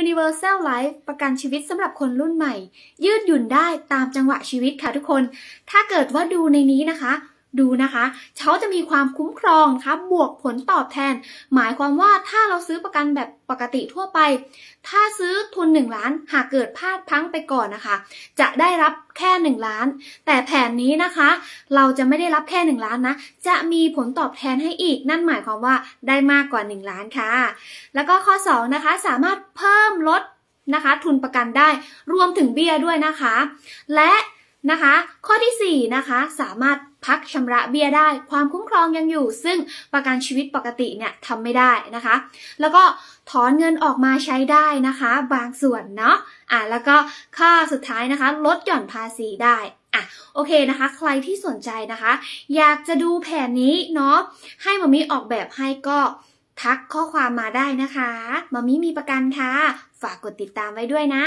Universal Life ประกันชีวิตสำหรับคนรุ่นใหม่ ยืดหยุ่นได้ตามจังหวะชีวิตค่ะทุกคน ถ้าเกิดว่าดูในนี้นะคะ ดูนะคะเขาจะมีความคุ้มครองนะคะบวกผลตอบแทน หมายความว่าถ้าเราซื้อประกันแบบปกติทั่วไป ถ้าซื้อทุน 1 ล้านหากเกิดพลาดพังไปก่อนนะคะ จะได้รับแค่ 1 ล้าน แต่แผนนี้นะคะ เราจะไม่ได้รับแค่ 1 ล้านนะ จะมีผลตอบแทนให้อีก นั่นหมายความว่าได้มากกว่า 1 ล้านค่ะ แล้วก็ข้อ 2 นะคะ สามารถเพิ่มลดนะคะ ทุนประกันได้รวมถึงเบี้ยด้วยนะคะ และ นะคะ ข้อทีสี่4นะคะสามารถพักชำระเบี้ยได้ ความคุ้มครองยังอยู่ ซึ่งประกันชีวิตปกติเนี่ยทำไม่ได้นะคะ แล้วก็ถอนเงินออกมาใช้ได้นะคะ บางส่วนเนาะอะแล้วก็ข้อสุดท้ายนะคะ ลดหย่อนภาษีได้อะโอเคนะคะ ใครที่สนใจนะคะ อยากจะดูแผนนี้เนาะให้มามิออกแบบให้ก็ทักข้อความมาได้นะคะมามิมีประกันค่ะ ฝากกดติดตามไว้ด้วยนะ